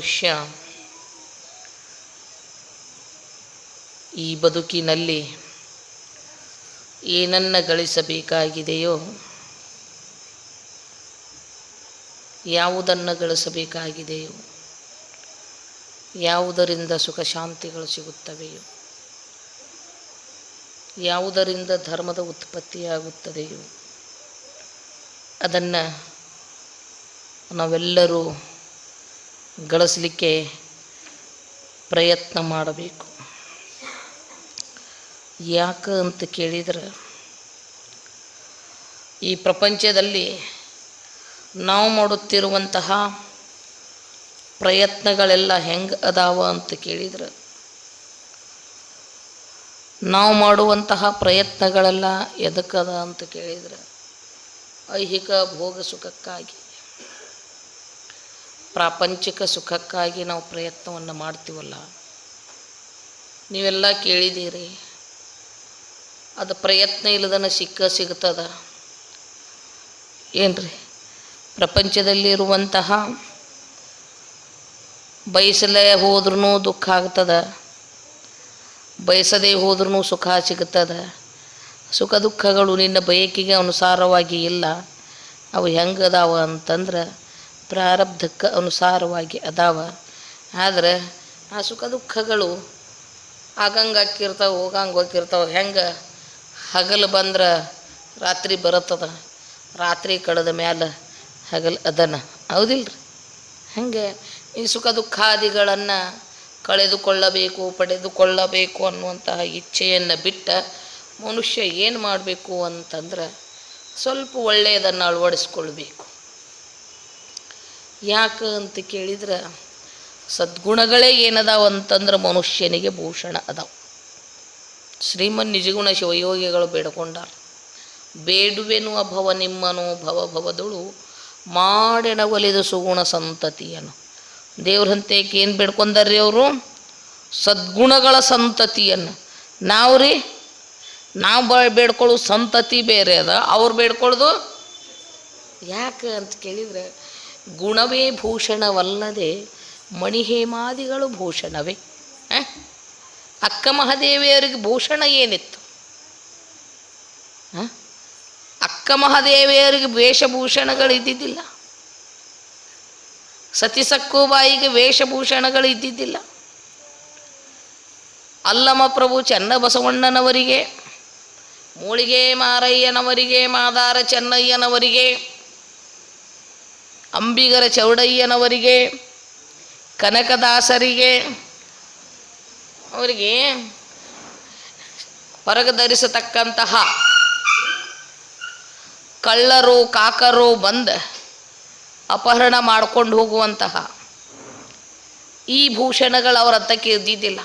ಮನುಷ್ಯ ಈ ಬದುಕಿನಲ್ಲಿ ಏನನ್ನ ಗಳಿಸಬೇಕಾಗಿದೆಯೋ, ಯಾವುದನ್ನು ಗಳಿಸಬೇಕಾಗಿದೆಯೋ, ಯಾವುದರಿಂದ ಸುಖ ಶಾಂತಿಗಳು ಸಿಗುತ್ತವೆಯೋ, ಯಾವುದರಿಂದ ಧರ್ಮದ ಉತ್ಪತ್ತಿಯಾಗುತ್ತದೆಯೋ, ಅದನ್ನು ನಾವೆಲ್ಲರೂ ಗಳಿಸಲಿಕ್ಕೆ ಪ್ರಯತ್ನ ಮಾಡಬೇಕು. ಯಾಕೆ ಅಂತ ಕೇಳಿದರೆ, ಈ ಪ್ರಪಂಚದಲ್ಲಿ ನಾವು ಮಾಡುತ್ತಿರುವಂತಹ ಪ್ರಯತ್ನಗಳೆಲ್ಲ ಹೆಂಗೆ ಅದಾವ ಅಂತ ಕೇಳಿದರೆ, ನಾವು ಮಾಡುವಂತಹ ಪ್ರಯತ್ನಗಳೆಲ್ಲ ಎದಕ್ಕದ ಅಂತ ಕೇಳಿದರೆ, ಐಹಿಕ ಭೋಗ ಸುಖಕ್ಕಾಗಿ. ಪ್ರಾಪಂಚಿಕ ಸುಖಕ್ಕಾಗಿ ನಾವು ಪ್ರಯತ್ನವನ್ನು ಮಾಡ್ತೀವಲ್ಲ? ನೀವೆಲ್ಲ ಕೇಳಿದ್ದೀರಿ. ಅದು ಪ್ರಯತ್ನ ಇಲ್ಲದನ ಸಿಕ್ಕ ಸಿಗ್ತದ? ಏನ್ರಿ? ಪ್ರಪಂಚದಲ್ಲಿರುವಂತಹ ಬಯಸಲೇ ಹೋದ್ರೂ ದುಃಖ ಆಗ್ತದ? ಬಯಸದೇ ಹೋದ್ರೂ ಸುಖ ಸಿಗ್ತದೆ? ಸುಖ ದುಃಖಗಳು ನಿನ್ನ ಬಯಕೆಗೆ ಅನುಸಾರವಾಗಿ ಇಲ್ಲ. ಅವು ಹೆಂಗದಾವ ಅಂತಂದ್ರೆ ಪ್ರಾರಬ್ಧಕ್ಕೆ ಅನುಸಾರವಾಗಿ ಅದಾವ. ಆದರೆ ಆ ಸುಖ ದುಃಖಗಳು ಆಗಂಗೆ ಹಾಕಿರ್ತಾವೆ ಹೋಗಂಗೆ ಹೋಗಿರ್ತಾವೆ ಹೆಂಗೆ? ಹಗಲು ಬಂದ್ರೆ ರಾತ್ರಿ ಬರುತ್ತದ. ರಾತ್ರಿ ಕಳೆದ ಮ್ಯಾಲೆ ಹಗಲು ಅದನ. ಹೌದಿಲ್ರಿ? ಹಂಗೆ? ಈ ಸುಖ ದುಃಖಾದಿಗಳನ್ನು ಕಳೆದುಕೊಳ್ಳಬೇಕು, ಪಡೆದುಕೊಳ್ಳಬೇಕು ಅನ್ನುವಂತಹ ಇಚ್ಛೆಯನ್ನು ಬಿಟ್ಟ ಮನುಷ್ಯ ಏನು ಮಾಡಬೇಕು ಅಂತಂದ್ರೆ ಸ್ವಲ್ಪ ಒಳ್ಳೆಯದನ್ನು ಅಳವಡಿಸ್ಕೊಳ್ಬೇಕು. ಯಾಕೆ ಅಂತ ಕೇಳಿದ್ರೆ, ಸದ್ಗುಣಗಳೇ ಏನದಾವ ಅಂತಂದ್ರೆ ಮನುಷ್ಯನಿಗೆ ಭೂಷಣ ಅದಾವ. ಶ್ರೀಮನ್ ನಿಜಗುಣ ಶಿವಯೋಗಿಗಳು ಬೇಡ್ಕೊಂಡಾರ. ಬೇಡುವೆನು ಅಭವ ನಿಮ್ಮನು, ಭವ ಭವದಳು ಮಾಡೆಣ ಒಲಿದು ಸುಗುಣ ಸಂತತಿಯನು. ದೇವ್ರಂತೆ ಏನು ಬೇಡ್ಕೊಂಡಾರ್ರಿ ಅವರು? ಸದ್ಗುಣಗಳ ಸಂತತಿಯನ್ನು. ನಾವು ರೀ ನಾವು ಬ ಬೇಡ್ಕೊಳ್ಳೋ ಸಂತತಿ ಬೇರೆ ಅದ, ಅವ್ರು ಬೇಡ್ಕೊಳ್ಳೋದು ಯಾಕೆ ಅಂತ ಕೇಳಿದರೆ ಗುಣವೇ ಭೂಷಣವಲ್ಲದೆ ಮಣಿಹೇಮಾದಿಗಳು ಭೂಷಣವೇ? ಅಕ್ಕ ಮಹಾದೇವಿಯರಿಗೆ ಭೂಷಣ ಏನಿತ್ತು? ಅಕ್ಕ ಮಹಾದೇವಿಯರಿಗೆ ವೇಷಭೂಷಣಗಳು ಇದ್ದಿದ್ದಿಲ್ಲ ಸತಿ ಸಕ್ಕುಬಾಯಿಗೆ ವೇಷಭೂಷಣಗಳು ಇದ್ದಿದ್ದಿಲ್ಲ ಅಲ್ಲಮ ಪ್ರಭು ಚನ್ನಬಸವಣ್ಣನವರಿಗೆ, ಮೂಳಿಗೆ ಮಾರಯ್ಯನವರಿಗೆ, ಮಾದಾರ ಚೆನ್ನಯ್ಯನವರಿಗೆ ಅಂಬಿಗರ ಚೌಡಯ್ಯನವರಿಗೆ, ಕನಕದಾಸರಿಗೆ, ಅವರಿಗೆ ಹೊರಗೆ ಧರಿಸತಕ್ಕಂತಹ ಕಳ್ಳರು, ಕಾಕರು ಬಂದು ಅಪಹರಣ ಮಾಡ್ಕೊಂಡು ಹೋಗುವಂತಹ ಈ ಭೂಷಣಗಳು ಅವರ ಹತ್ತಕ್ಕೆ ಇದ್ದಿದ್ದಿಲ್ಲ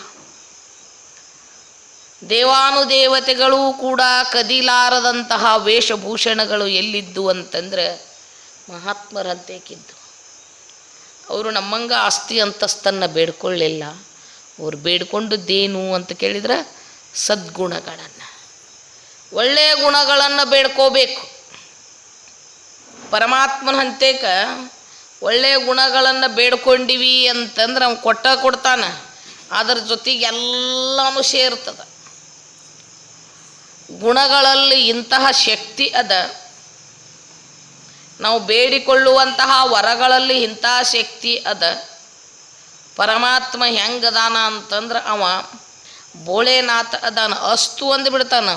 ದೇವಾನುದೇವತೆಗಳು ಕೂಡ ಕದಿಲಾರದಂತಹ ವೇಷಭೂಷಣಗಳು ಎಲ್ಲಿದ್ದು ಅಂತಂದ್ರೆ ಮಹಾತ್ಮರಂತೇಕಿದ್ದು. ಅವರು ನಮ್ಮಂಗ ಆಸ್ತಿ ಅಂತಸ್ತನ್ನು ಬೇಡ್ಕೊಳ್ಳಿಲ್ಲ. ಅವ್ರು ಬೇಡ್ಕೊಂಡದ್ದೇನು ಅಂತ ಕೇಳಿದ್ರೆ ಸದ್ಗುಣಗಳನ್ನು. ಒಳ್ಳೆಯ ಗುಣಗಳನ್ನು ಬೇಡ್ಕೋಬೇಕು. ಪರಮಾತ್ಮನ ಹಂತೇಕ ಒಳ್ಳೆಯ ಗುಣಗಳನ್ನು ಬೇಡ್ಕೊಂಡಿವಿ ಅಂತಂದ್ರೆ ಅವ್ನು ಕೊಟ್ಟ ಕೊಡ್ತಾನೆ. ಅದರ ಜೊತೆಗೆ ಎಲ್ಲನೂ ಸೇರ್ತದೆ. ಗುಣಗಳಲ್ಲಿ ಇಂತಹ ಶಕ್ತಿ ಅದ. ನಾವು ಬೇಡಿಕೊಳ್ಳುವಂತಹ ವರಗಳಲ್ಲಿ ಇಂಥ ಶಕ್ತಿ ಅದ. ಪರಮಾತ್ಮ ಹೆಂಗದಾನ ಅಂತಂದ್ರೆ ಅವ ಬೋಳೆನಾಥ ಅದಾನ. ಅಸ್ತು ಅಂದ್ಬಿಡ್ತಾನ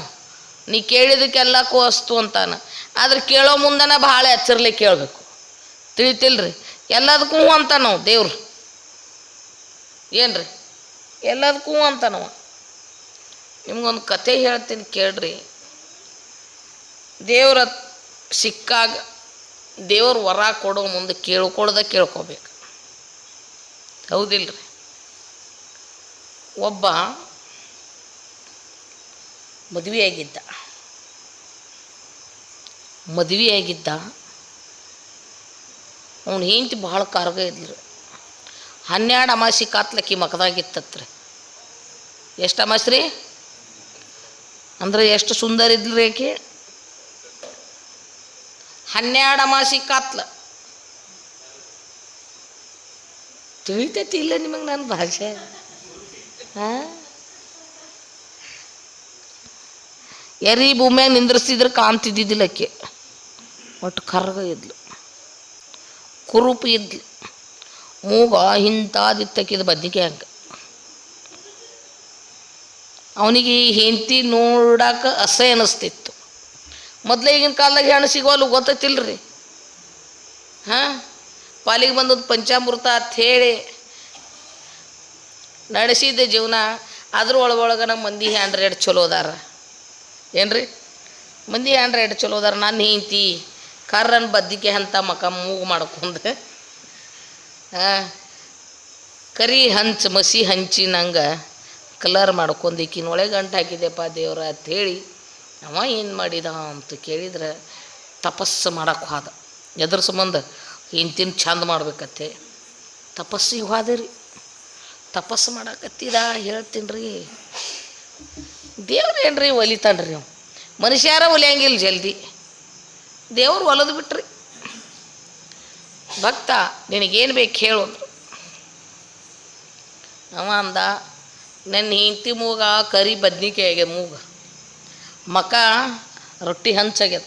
ನೀ ಕೇಳಿದಕ್ಕೆಲ್ಲಕ್ಕೂ ಅಸ್ತು ಅಂತಾನ. ಆದ್ರೆ ಕೇಳೋ ಮುಂದನ ಭಾಳ ಎಚ್ಚರ್ಲಿ ಕೇಳಬೇಕು. ತಿಳಿತಿಲ್ರಿ? ಎಲ್ಲದಕ್ಕೂ ಅಂತ ನಾವು ದೇವ್ರು. ಏನ್ರಿ? ಎಲ್ಲದಕ್ಕೂ ಅಂತ ಅಂತಾನವ ನಿಮ್ಗೊಂದು ಕತೆ ಹೇಳ್ತೀನಿ ಕೇಳ್ರಿ. ದೇವ್ರ ಸಿಕ್ಕಾಗ ದೇವ್ರ ವರ ಕೊಡೋ ಮುಂದೆ ಕೇಳ್ಕೊಳ್ದ ಕೇಳ್ಕೋಬೇಕು. ಹೌದಿಲ್ರಿ? ಒಬ್ಬ ಮದುವೆಯಾಗಿದ್ದ. ಮದುವೆಯಾಗಿದ್ದ. ಅವ್ನು ಹೆಂಡತಿ ಭಾಳ ಕಾರ್ಗ ಇದ್ಲು. ಹನ್ನೆರಡು ಅಮಾಸಿ ಕಾತ್ಲಕ್ಕಿ ಮಕದಾಗಿತ್ತತ್ರಿ ಎಷ್ಟು ಅಮಾಸಿ ರೀ ಅಂದ್ರೆ ಎಷ್ಟು ಸುಂದರ ಇದ್ಲು ಆಕೆ? ಹನ್ನೆರಡು ಅಮಾಸಿ ಕಾತ್ಲ. ತಿಳಿತೈತಿ ಇಲ್ಲ ನಿಮಗೆ ನನ್ನ ಭಾಷೆ? ಹಾಂ? ಎರಿ ಭೂಮಿಯಾಗ ನಿಂದ್ರಿಸಿದ್ರೆ ಕಾಣ್ತಿದ್ದಿದ್ದಿಲ್ಲ ಆಕೆ. ಒಟ್ಟು ಕರ್ಗ ಇದ್ಲು. ಕುರುಪು ಇದ್ಲು. ಮೂಗ ಇಂಥದಿತ್ತಕ್ಕಿದ ಬದ್ನಿಕೆ ಹಂಗೆ. ಅವನಿಗೆ ಹೆಂಡತಿ ನೋಡಕ್ಕೆ ಅಸಹ್ಯ ಅನಿಸ್ತಿತ್ತು. ಮೊದಲೇ ಈಗಿನ ಕಾಲದಾಗ ಹೆಣ್ಣು ಸಿಗೋಲ್ಲ ಗೊತ್ತೈತಿಲ್ರಿ? ಹಾಂ? ಪಾಲಿಗೆ ಬಂದದ್ದು ಪಂಚಾಮೃತ ಅಂತ ಹೇಳಿ ನಡೆಸಿದ್ದೆ ಜೀವನ. ಅದ್ರ ನಮ್ಮ ಮಂದಿ ಹ್ಯಾಂಡ್ ಎರಡು ಚಲೋ ಅದಾರ. ಏನ್ರಿ? ಮಂದಿ ಹ್ಯಾಂಡ್ ಎರಡು ಚಲೋ ಅದಾರ. ನಾನು ಹೆಂಡ್ತಿ ಕರ್ರನ್ ಬದ್ದಿಕೆ ಅಂತ ಮಕ ಮೂಗು ಮಾಡ್ಕೊಂಡೆ. ಹಾಂ? ಕರಿ ಹಂಚ್ ಮಸಿ ಹಂಚಿ ನಂಗೆ ಕಲರ್ ಮಾಡ್ಕೊಂಡು ಈಕಿನ ಒಳಗೆ ಗಂಟು ಹಾಕಿದೆಪ್ಪ ದೇವ್ರ ಅಂಥೇಳಿ ಅವ ಏನು ಮಾಡಿದ ಅಂತ ಕೇಳಿದ್ರೆ ತಪಸ್ಸು ಮಾಡೋಕ್ಕೆ ಹೋದ. ಎದ್ರ ಸಂಬಂಧ ಇಂತಿನ ಚಂದ ಮಾಡ್ಬೇಕತ್ತೆ. ತಪಸ್ಸಿಗೆ ಹೋದೆ ರೀ ತಪಸ್ಸು ಮಾಡಕತ್ತಿದ ಹೇಳ್ತೀನಿ ರೀ ದೇವ್ರು ಏನ್ರಿ ರೀ ಅವ್ನು ಮನುಷ್ಯಾರ ಒಲಿಯಂಗಿಲ್ಲ ಜಲ್ದಿ. ದೇವ್ರು ಒಲದು ಬಿಟ್ರಿ. ಭಕ್ತ, ನಿನಗೇನು ಬೇಕು ಹೇಳು ಅವ ಅಂದ ನನ್ನ ಹೆಂಡತಿ ಮೂಗ, ಕರಿ ಬದ್ನಿಕಾಯಿಗೆ ಮೂಗ. ಮಕ ರೊಟ್ಟಿ ಹಂಚಾಗ್ಯದ,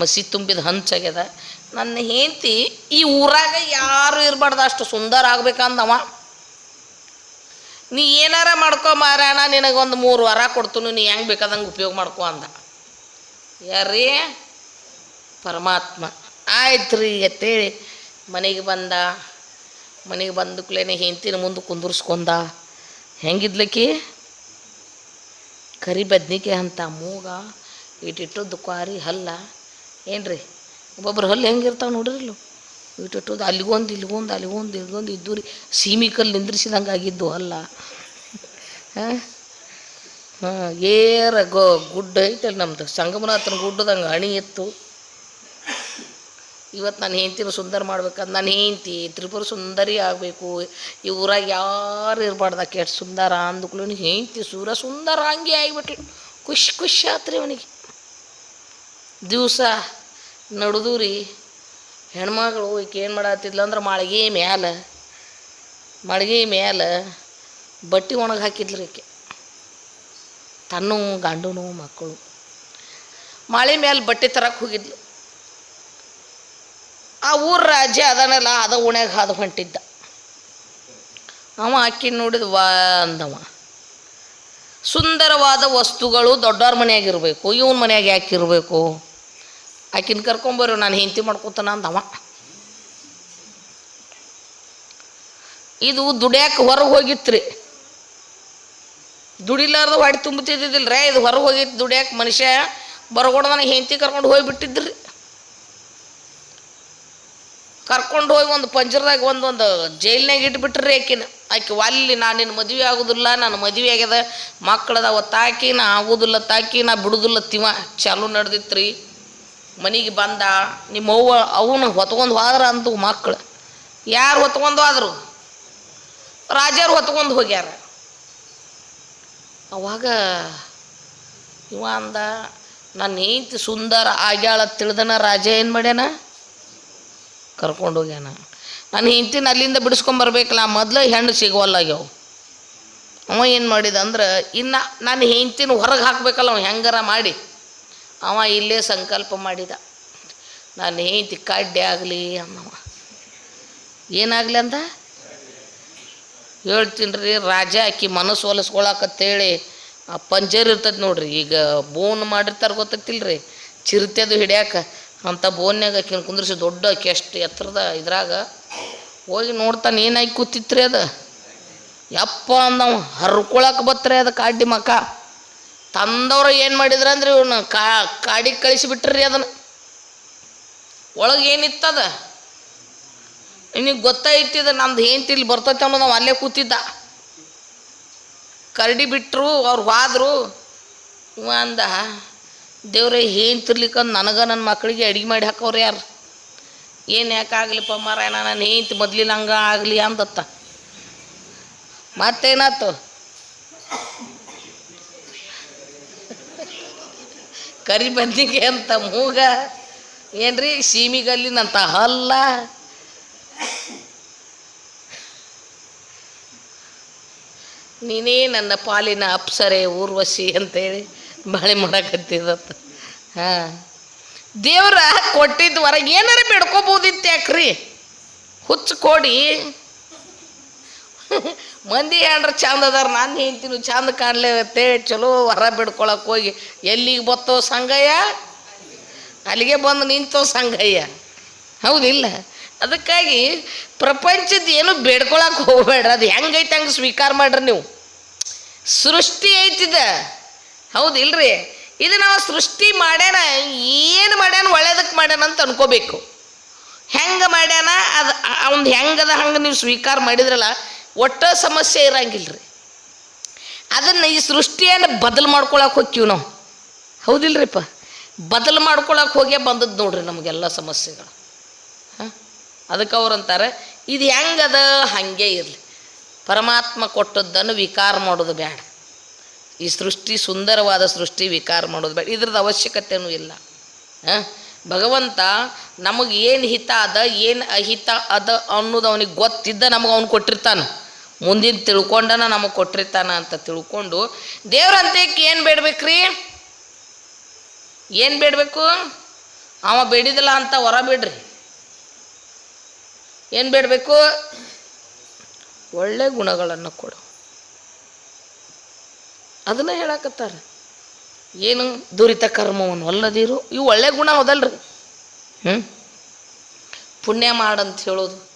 ಮಸಿ ತುಂಬಿದ ಹಂಚಾಗ್ಯದ. ನನ್ನ ಹೆಂಡತಿ ಈ ಊರಾಗ ಯಾರು ಇರಬಾರ್ದು, ಅಷ್ಟು ಸುಂದರ ಆಗ್ಬೇಕಂದವ. ನೀ ಏನಾರ ಮಾಡ್ಕೊ ಮಾರಾಯಣ ನಿನಗೊಂದು ಮೂರು ವಾರ ಕೊಡ್ತೀನಿ, ನೀ ಹೆಂಗೆ ಬೇಕಾದಂಗೆ ಉಪಯೋಗ ಮಾಡ್ಕೊ ಅಂದ. ಯಾರೀ? ಪರಮಾತ್ಮ. ಆಯ್ತು ರೀ ಅಂತೇಳಿ ಮನೆಗೆ ಬಂದ ಮನೆಗೆ ಬಂದ ಕೂಡಲೇ ಹೆಂಡ್ತಿನ ಮುಂದೆ ಕುಂದರ್ಸ್ಕೊಂಡ ಹೆಂಗಿದ್ಲಕ್ಕಿ? ಕರಿ ಬದ್ನಿಕೆ ಅಂತ ಮೂಗ ಇಟ್ಟಿಟ್ಟದ್ದು ಕ್ವಾರಿ ಹಲ್ಲ, ಏನ್ರಿ? ಒಬ್ಬೊಬ್ರು ಹಲ್ಲು ಹೆಂಗಿರ್ತಾವೆ ನೋಡ್ರಿಲ್ಲ ಇಟ್ಟಿಟ್ಟದ್ದು ಅಲ್ಲಿಗೊಂದು, ಇಲ್ಲಿಗೊಂದು ಅಲ್ಲಿಗೊಂದು, ಇಲ್ಲಿಗೊಂದು ಇದ್ದು ರೀ. ಸೀಮಿ ಕಲ್ಲು ನಿಂದ್ರಿಸಿದಂಗೆ ಆಗಿದ್ದು ಹಲ್ಲ. ಹಾಂ? ಹಾಂ, ಏರ ಗೋ ಗುಡ್ಡ ಐತಲ್ಲ ನಮ್ದು. ಸಂಗಮನಾಥನ ಗುಡ್ಡದಂಗೆ ಹಣಿ ಎತ್ತು. ಇವತ್ತು ನನ್ನ ಹೆಂಡ್ತಿನ ಸುಂದರ ಮಾಡ್ಬೇಕಂದ್ರೆ ನನ್ನ ಹೆಂಡ್ತಿ, ತ್ರಿಪುರ ಸುಂದರಿ ಆಗಬೇಕು. ಈ ಊರಾಗ ಯಾರು ಇರಬಾರ್ದ ಕೆಟ್ಟ ಸುಂದರ ಅಂದ್ಕೊಳ್ಳಿ ಹೆಂಡತಿ ಸೂರ ಸುಂದರ ಹಂಗೆ ಆಗಿಬಿಟ್ಲು. ಖುಷಿ ಖುಷಿ ಆತ್ರಿ ಅವನಿಗೆ. ದಿವಸ ನಡೆದು ರೀ ಹೆಣ್ಮಗಳು ಈಕೆ ಏನು ಮಾಡತ್ತಿದ್ಲು ಅಂದ್ರೆ ಮಾಳಿಗೆ ಮ್ಯಾಲ, ಮಾಳಿಗೆ ಮ್ಯಾಲೆ ಬಟ್ಟೆ ಒಣಗಿ ಹಾಕಿದ್ಲು ಈಕೆ. ತನ್ನೂ ಗಂಡನೂ ಮಕ್ಕಳು. ಮಾಳಿ ಮ್ಯಾಲೆ ಬಟ್ಟೆ ತರಕ್ಕೆ ಹೋಗಿದ್ಲು. ಆ ಊರ ರಾಜ್ಯ ಅದನ್ನೆಲ್ಲ ಅದ ಉಣ್ಯಾಗ ಹಾದು ಹೊಂಟಿದ್ದ. ಅವ ಅಕ್ಕಿ ನೋಡಿದ ವಾ ಅಂದವ. ಸುಂದರವಾದ ವಸ್ತುಗಳು ದೊಡ್ಡವ್ರ ಮನೆಯಾಗಿರಬೇಕು, ಇವನ ಮನೆಯಾಗ ಯಾಕೆ ಇರಬೇಕು? ಆಕಿನ ಕರ್ಕೊಂಬರು ನಾನು ಹೆಂಡತಿ ಮಾಡ್ಕೊತಾನ ಅಂದವ. ಇದು ದುಡ್ಯಾಕೆ ಹೊರಗೆ ಹೋಗಿತ್ರಿ. ದುಡಿಲಾರ್ದ ಹೊಟ್ಟೆ ತುಂಬುತ್ತಿದ್ದಿಲ್ಲ ರೇ ಇದು ಹೊರಗೆ ಹೋಗಿತ್ತು ದುಡ್ಯಾಕೆ ಮನುಷ್ಯ ಬರಗೊಡ್ದನ ಹೆಂಡತಿ ಕರ್ಕೊಂಡು ಹೋಗಿಬಿಟ್ಟಿದ್ರಿ. ಕರ್ಕೊಂಡು ಹೋಗಿ ಒಂದು ಪಂಜರದಾಗ ಒಂದೊಂದು ಜೈಲ್ನಾಗ ಇಟ್ಬಿಟ್ರಿ ಆಕಿನ. ಆಕೆ ಅಲ್ಲಿ ನಾನು ನಿನ್ನ ಮದುವೆ ಆಗುದಿಲ್ಲ, ನಾನು ಮದುವೆ ಆಗ್ಯದ. ಮಕ್ಕಳದ ಒತ್ತಾಕಿ ನಾ ಆಗೋದಿಲ್ಲ ತಾಕಿ, ನಾ ಬಿಡುದಿಲ್ಲ ತಿವ. ಚಾಲು ನಡೆದಿತ್ರಿ. ಮನೆಗೆ ಬಂದ, ನಿಮ್ಮ ಅವ್ವ, ಅವನು ಹೊತ್ಕೊಂಡು ಹೋದ್ರ ಅಂತು ಮಕ್ಕಳು ಯಾರು ಹೊತ್ಕೊಂಡು ಹೋದ್ರು? ರಾಜರು ಹೊತ್ಕೊಂಡು ಹೋಗ್ಯಾರ. ಅವಾಗ ಇವ ಅಂದ, ನನ್ನ ಹೆಂಡ್ತಿ ಸುಂದರ ಆಗ್ಯಾಳ ತಿಳಿದನ ರಾಜ ಏನು ಮಾಡ್ಯಾನ? ಕರ್ಕೊಂಡು ಹೋಗ್ಯಾನ ನನ್ನ ಹೆಂಡ್ತಿನ ಅಲ್ಲಿಂದ ಬಿಡಿಸ್ಕೊಂಬರ್ಬೇಕಲ್ಲ, ಮೊದಲು ಹೆಣ್ಣು ಸಿಗೋಲ್ಲಾಗ್ಯಾವ ಅವ ಏನು ಮಾಡಿದ ಅಂದ್ರೆ, ಇನ್ನು ನನ್ನ ಹೆಂಡ್ತಿನ ಹೊರಗೆ ಹಾಕ್ಬೇಕಲ್ಲ ಅವ, ಹೆಂಗಾರ ಮಾಡಿ. ಅವ ಇಲ್ಲೇ ಸಂಕಲ್ಪ ಮಾಡಿದ. ನನ್ನ ಹೆಂಡ್ತಿ ಕಡ್ಡೆ ಆಗಲಿ ಅನ್ನವ. ಏನಾಗಲಿ ಅಂತ ಹೇಳ್ತೀನಿ ರೀ, ರಾಜ ಆಕಿ ಮನಸ್ಸು ಹೊಲಸ್ಕೊಳಕತ್ತೇಳಿ ಆ ಪಂಜರ್ ಇರ್ತದೆ ನೋಡ್ರಿ, ಈಗ ಬೋನ್ ಮಾಡಿರ್ತಾರೆ ಗೊತ್ತೈತಿಲ್ರಿ ಚಿರತೆದು ಹಿಡ್ಯಾಕ ಅಂಥ ಬೋನ್ಯಾಗ ಆಕಿನ ಕುಂದ್ರಿಸಿ ದೊಡ್ಡ ಕೆಸ್ಟ್ ಎಷ್ಟು ಎತ್ತರದ ಇದ್ರಾಗ ಹೋಗಿ ನೋಡ್ತಾನೆ ಏನಾಗಿ ಕೂತಿತ್ರಿ ಅದು? ಯಪ್ಪ ಅಂದವ ಹರ್ಕೊಳಕ್ಕೆ ಬತ್ರಿ ಅದು ಕಾಡಿ ಮಕ. ತಂದವ್ರು ಏನು ಮಾಡಿದ್ರು ಅಂದ್ರೆ ಇವನು? ಕಾ, ಕಾಡಿಗೆ ಕಳಿಸಿಬಿಟ್ರಿ ಅದನ್ನು. ಒಳಗೆ ಏನಿತ್ತದ ನಿನಗೆ ಗೊತ್ತಾಯ್ತಿದ ನಮ್ದು ಹೆಂಡ್ತಿ ಇಲ್ಲಿ ಬರ್ತೈತೆ ಅನ್ನೋದು ನಾವು ಅಲ್ಲೇ ಕೂತಿದ್ದ. ಕರಡಿ ಬಿಟ್ಟರು ಅವ್ರು ಹಾದರು ಅಂದ ದೇವ್ರೆ, ಏನು ತಿರ್ಲಿಕ್ಕಂದು ನನಗೆ ನನ್ನ ಮಕ್ಕಳಿಗೆ ಅಡುಗೆ ಮಾಡಿ ಹಾಕೋರು ಯಾರು? ಏನು ಯಾಕಾಗಲಿಪ್ಪ ಮರ ನಾನು ಹೆಂಡ್ತಿ ಮೊದ್ಲಿನ ಹಂಗ ಆಗಲಿ ಅಂದತ್ತ. ಮತ್ತೇನಾತು? ಕರಿ ಬಂದಿಗೆ ಅಂತ ಮೂಗ. ಏನ್ರಿ ಸೀಮಿಗಲ್ಲಿನಂತ ಹಲ್ಲ. ನೀನೇ ನನ್ನ ಪಾಲಿನ ಅಪ್ಸರೆ, ಊರ್ವಶಿ ಅಂತೇಳಿ. ಬಾಳೆ ಮಾಡಕತ್ತಿದತ್ತ ಹಾಂ. ದೇವ್ರ ಕೊಟ್ಟಿದ್ದ ಹೊರಗೆ ಏನಾರ ಬೇಡ್ಕೋಬೋದಿತ್ತು ಯಾಕ್ರಿ? ಹುಚ್ಚು ಕೊಡಿ. ಮಂದಿ ಏನ್ರ ಚಂದ ಅದಾರ, ನಾನು ಹೇಳ್ತೀನಿ ಚಂದ ಕಾಣಲೇ ಅಂತೇಳಿ ಚಲೋ ಹೊರ ಬಿಡ್ಕೊಳಕ್ಕೆ ಹೋಗಿ, ಎಲ್ಲಿಗೆ ಬತ್ತೋ ಸಂಗಯ್ಯ? ಅಲ್ಲಿಗೆ ಬಂದು ನಿಂತೋ ಸಂಗಯ್ಯ. ಹೌದಿಲ್ಲ. ಅದಕ್ಕಾಗಿ ಪ್ರಪಂಚದ ಏನು ಬೇಡ್ಕೊಳಕ್ಕೆ ಹೋಗ್ಬೇಡ್ರಿ. ಅದು ಹೆಂಗೈತೆ ಹಂಗೆ ಸ್ವೀಕಾರ ಮಾಡ್ರಿ ನೀವು. ಸೃಷ್ಟಿ ಐತಿದ. ಹೌದಿಲ್ರಿ? ಇದು ನಾವು ಸೃಷ್ಟಿ ಮಾಡ್ಯಾನ, ಏನು ಮಾಡ್ಯಾನ ಒಳ್ಳೇದಕ್ಕೆ ಮಾಡ್ಯಾನ ಅಂತ ಅನ್ಕೋಬೇಕು. ಹೆಂಗೆ ಮಾಡ್ಯಾನ, ಅದು ಅವ್ನು ಹೆಂಗದ ಹಂಗೆ ನೀವು ಸ್ವೀಕಾರ ಮಾಡಿದ್ರಲ್ಲ, ಒಟ್ಟ ಸಮಸ್ಯೆ ಇರಂಗಿಲ್ರಿ. ಅದನ್ನು ಈ ಸೃಷ್ಟಿಯನ್ನು ಬದಲು ಮಾಡ್ಕೊಳಕ್ಕೆ ಹೋಗ್ತೀವಿ ನಾವು. ಹೌದಿಲ್ರಿಪ್ಪ? ಬದಲು ಮಾಡ್ಕೊಳಕ್ಕೆ ಹೋಗೇ ಬಂದದ್ದು ನೋಡ್ರಿ ನಮಗೆಲ್ಲ ಸಮಸ್ಯೆಗಳು. ಹಾಂ? ಅದಕ್ಕೆ ಅವ್ರು ಅಂತಾರೆ, ಇದು ಹೆಂಗದ ಹಾಗೆ ಇರಲಿ. ಪರಮಾತ್ಮ ಕೊಟ್ಟದ್ದನ್ನು ವಿಕಾರ ಮಾಡೋದು ಬೇಡ ಈ ಸೃಷ್ಟಿ ಸುಂದರವಾದ ಸೃಷ್ಟಿ ವಿಕಾರ ಮಾಡೋದು ಬೇಡ. ಇದ್ರದ್ದು ಅವಶ್ಯಕತೆಯೂ ಇಲ್ಲ. ಭಗವಂತ ನಮಗೆ ಏನು ಹಿತ ಅದ, ಏನು ಅಹಿತ ಅದ ಅನ್ನೋದು ಅವನಿಗೆ ಗೊತ್ತಿದ್ದ ನಮಗೆ ಅವ್ನು ಕೊಟ್ಟಿರ್ತಾನೆ. ಮುಂದಿನ ತಿಳ್ಕೊಂಡನ ನಮಗೆ ಕೊಟ್ಟಿರ್ತಾನ ಅಂತ ತಿಳ್ಕೊಂಡು ದೇವ್ರಂತಕ್ಕೆ ಏನು ಬೇಡಬೇಕ್ರಿ? ಏನು ಬೇಡಬೇಕು? ಅವ ಬೇಡಿದಿಲ್ಲ ಅಂತ ಹೊರ ಬಿಡ್ರಿ. ಏನು ಬೇಡಬೇಕು? ಒಳ್ಳೆ ಗುಣಗಳನ್ನು ಕೊಡು. ಅದನ್ನ ಹೇಳಕತ್ತಾರ. ಏನು ದುರಿತ ಕರ್ಮವನ್ನು ಅಲ್ಲದಿರು ಇವು ಒಳ್ಳೆ ಗುಣ ಹೌದಲ್ರಿ. ಹ್ಞೂ ಪುಣ್ಯ ಮಾಡಂತ ಹೇಳೋದು.